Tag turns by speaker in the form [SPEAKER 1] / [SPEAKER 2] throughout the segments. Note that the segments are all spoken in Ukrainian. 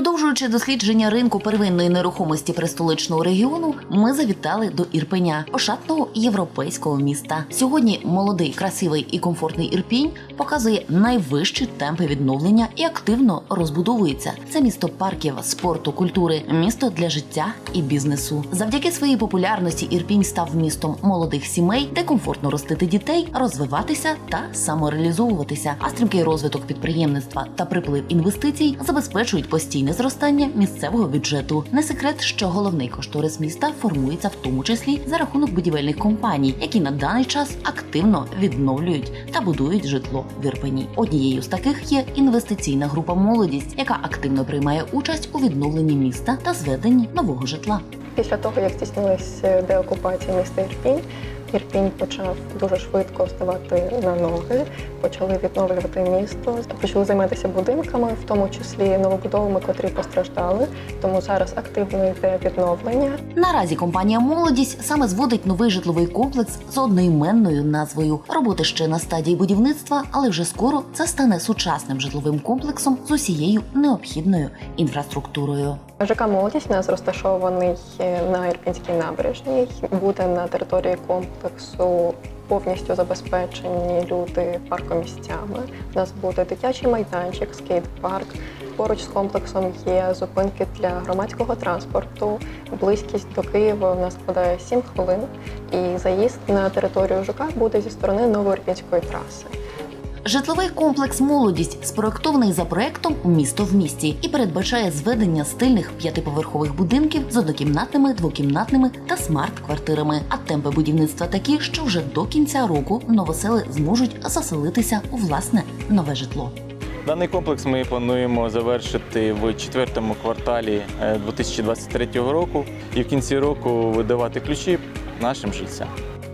[SPEAKER 1] Продовжуючи дослідження ринку первинної нерухомості престоличного регіону, ми завітали до Ірпеня, ошатного європейського міста. Сьогодні молодий, красивий і комфортний Ірпінь показує найвищі темпи відновлення і активно розбудовується. Це місто парків, спорту, культури, місто для життя і бізнесу. Завдяки своїй популярності Ірпінь став містом молодих сімей, де комфортно ростити дітей, розвиватися та самореалізовуватися. А стрімкий розвиток підприємництва та приплив інвестицій забезпечують постійне зростання місцевого бюджету. Не секрет, що головний кошторис міста формується в тому числі за рахунок будівельних компаній, які на даний час активно відновлюють та будують житло в Ірпені. Однією з таких є інвестиційна група молодість, яка активно приймає участь у відновленні міста та зведенні нового житла.
[SPEAKER 2] Після того, як здійснилася деокупація міста Ірпінь, Ірпінь почав дуже швидко вставати на ноги, почали відновлювати місто, почали займатися будинками, в тому числі новобудовами, котрі постраждали. Тому зараз активно йде відновлення.
[SPEAKER 1] Наразі компанія Молодість саме зводить новий житловий комплекс з одноіменною назвою. Роботи ще на стадії будівництва, але вже скоро це стане сучасним житловим комплексом з усією необхідною інфраструктурою.
[SPEAKER 2] ЖК молодість у нас розташований на Ірпінській набережній. Буде на території комплексу повністю забезпечені люди паркомісцями. У нас буде дитячий майданчик, скейт-парк. Поруч з комплексом є зупинки для громадського транспорту. Близькість до Києва у нас складає 7 хвилин. І заїзд на територію ЖК буде зі сторони Новоірпінської траси.
[SPEAKER 1] Житловий комплекс Молодість спроектований за проектом Місто в місті і передбачає зведення стильних п'ятиповерхових будинків з однокімнатними, двокімнатними та смарт-квартирами. А темпи будівництва такі, що вже до кінця року новосели зможуть заселитися у власне нове житло.
[SPEAKER 3] Даний комплекс ми плануємо завершити в четвертому кварталі е, 2023 року і в кінці року видавати ключі нашим жильцям.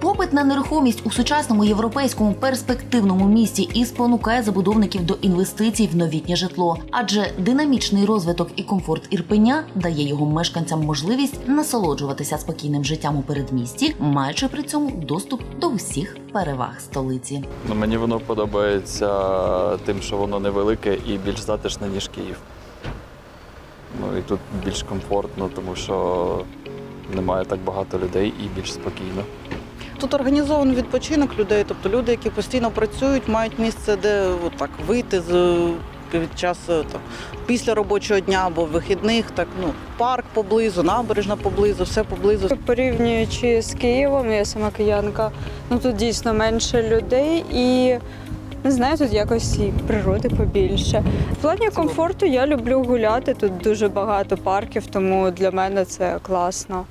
[SPEAKER 1] Попит на нерухомість у сучасному європейському перспективному місті і спонукає забудовників до інвестицій в новітнє житло, адже динамічний розвиток і комфорт Ірпеня дає його мешканцям можливість насолоджуватися спокійним життям у передмісті, маючи при цьому доступ до усіх переваг столиці.
[SPEAKER 4] Ну, мені воно подобається тим, що воно невелике і більш затишне, ніж Київ. Ну і тут більш комфортно, тому що немає так багато людей і більш спокійно.
[SPEAKER 5] Тут організований відпочинок людей, тобто люди, які постійно працюють, мають місце, де от так вийти з під час е, там, після робочого дня або вихідних, так ну парк поблизу, набережна поблизу, все поблизу.
[SPEAKER 6] Порівнюючи з Києвом, я сама киянка, ну тут дійсно менше людей і не знаю, тут якось і природи побільше. В плані комфорту я люблю гуляти. Тут дуже багато парків, тому для мене це класно.